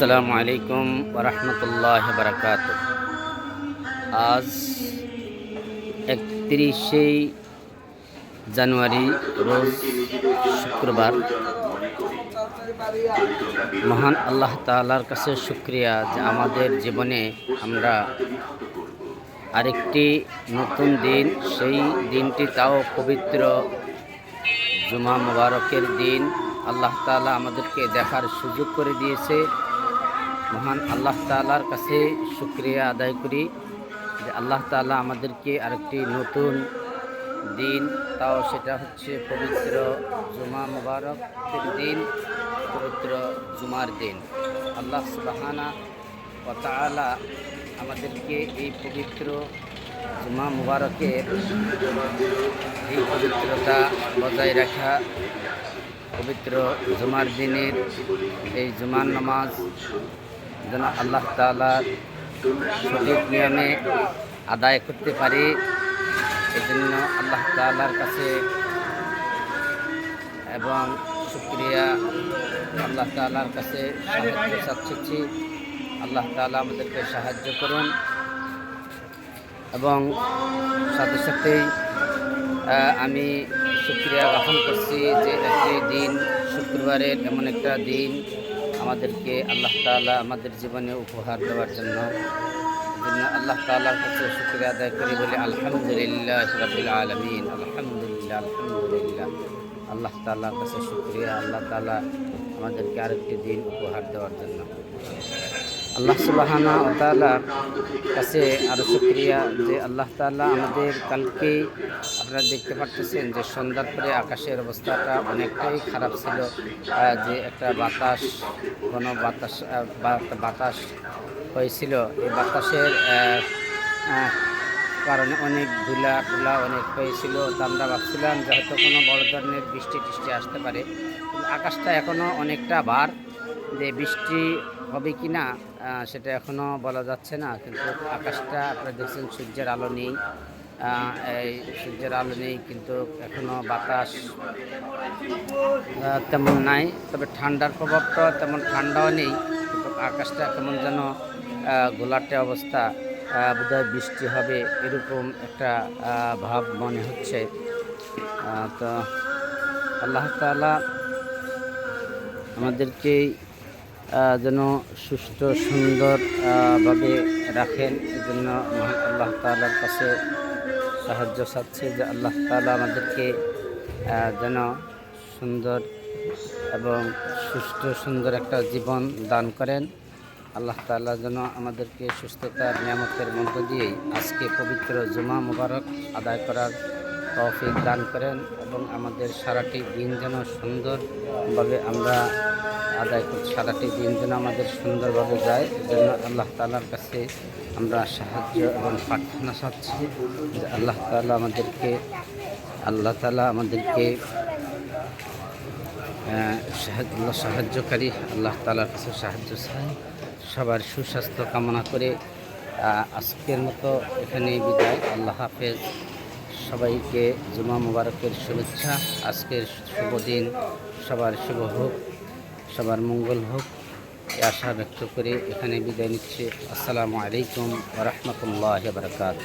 আসসালামু আলাইকুম ওরহমতুল্লাহ বারকাত আজ একত্রিশে জানুয়ারি, রোজ শুক্রবার। মহান আল্লাহ তাআলার কাছে শুক্রিয়া যে আমাদের জীবনে আমরা আরেকটি নতুন দিন, সেই দিনটি তাও পবিত্র জুমা মুবারকের দিন। আল্লাহ তাআলা আমাদেরকে দেখার সুযোগ করে দিয়েছে। মহান আল্লাহ তাআলার কাছে শুক্রিয়া আদায় করি যে আল্লাহ তাআলা আমাদেরকে আরেকটি নতুন দিন, তাও সেটা হচ্ছে পবিত্র জুমা মুবারকের দিন, পবিত্র জুমার দিন। আল্লাহ সুবাহানা ও তাআলা আমাদেরকে এই পবিত্র জুমা মুবারকের এই পবিত্রতা বজায় রাখা, পবিত্র জুমার দিনের এই জুমার নামাজ যেন আল্লাহ তালার সঠিক নিয়মে আদায় করতে পারি এই জন্য আল্লাহ তালার কাছে এবং শুক্রিয়া আল্লাহ তালার কাছে সাহায্য চাচ্ছি। আল্লাহ তালা আমাদেরকে সাহায্য করুন এবং সাথে সাথেই আমি শুক্রিয়া জ্ঞাপন করছি যে একটি দিন, শুক্রবারের এমন একটা দিন আমাদেরকে আল্লাহ তালা আমাদের জীবনে উপহার দেওয়ার জন্য। আল্লাহ তালার কাছে শুক্রিয়া আদায় করি বলে আলহামদুলিল্লাহ রবিল আলমিন, আলহামদুলিল্লাহ আলহামদুলিল্লাহ। আল্লাহ তালার কাছে শুক্রিয়া, আল্লাহ তালা আমাদেরকে আরেকটি দিন উপহার দেওয়ার জন্য। আল্লাহ সুবাহানা ও তাআলার কাছে আরও শুক্রিয়া যে আল্লাহ তাআলা আমাদের কালকে আপনারা দেখতে পাচ্ছেন যে সন্ধ্যার পরে আকাশের অবস্থাটা অনেকটাই খারাপ ছিল যে একটা বাতাস কোনো বাতাস বাতাস হয়েছিল। এই বাতাসের কারণে অনেক ধুলা টুলা অনেক হয়েছিল। তো আমরা ভাবছিলাম যে হয়তো কোনো বড় ধরনের বৃষ্টি টিষ্টি আসতে পারে। আকাশটা এখনও অনেকটা বার যে বৃষ্টি হবে কি না সেটা এখনও বলা যাচ্ছে না, কিন্তু আকাশটা আপনারা দেখছেন সূর্যের আলো নেই। এই সূর্যের আলো নেই, কিন্তু এখনও বাতাস তেমন নাই। তবে ঠান্ডার প্রভাবটা তেমন ঠান্ডাও নেই, কিন্তু আকাশটা কেমন যেন গোলাটে অবস্থা বোধহয় বৃষ্টি হবে এরকম একটা ভাব মনে হচ্ছে। তো আল্লাহ তাআলা আমাদেরকে যেন সুস্থ সুন্দর আহ, ভাবে রাখেন। এজন্য আল্লাহ তাআলার কাছে সাহায্য চাচ্ছে যে আল্লাহ তাআলা আমাদেরকে যেন সুন্দর এবং সুস্থ সুন্দর একটা জীবন দান করেন। আল্লাহ তাআলা যেন আমাদেরকে সুস্থতার নিয়ামতের মধ্য দিয়েই আজকে পবিত্র জুমা মুবারক আদায় করার তৌফিক দান করেন এবং আমাদের সারাটি দিন যেন সুন্দরভাবে আমরা আদায় করি, সারাটি দিন যেন আমাদের সুন্দরভাবে যায় এজন্য আল্লাহ তালার কাছে আমরা সাহায্য এবং প্রার্থনা চাচ্ছি যে আল্লাহ তালা আমাদেরকে, আল্লাহ তালা আমাদেরকে সাহায্যকারী, আল্লাহ তালার কাছে সাহায্য চাই, সবার সুস্বাস্থ্য কামনা করে আজকের মতো এখানেই বিদায়, আল্লাহ হাফেজ। সবাইকে জুমা মুবারকের শুভেচ্ছা। আজকের শুভ দিন, সবার শুভ হোক, সবার মঙ্গল হোক। এই আশা ব্যক্ত করে এখানে বিদায় নিচ্ছে। আসসালামু আলাইকুম রহমতুল্লাহ বারকাত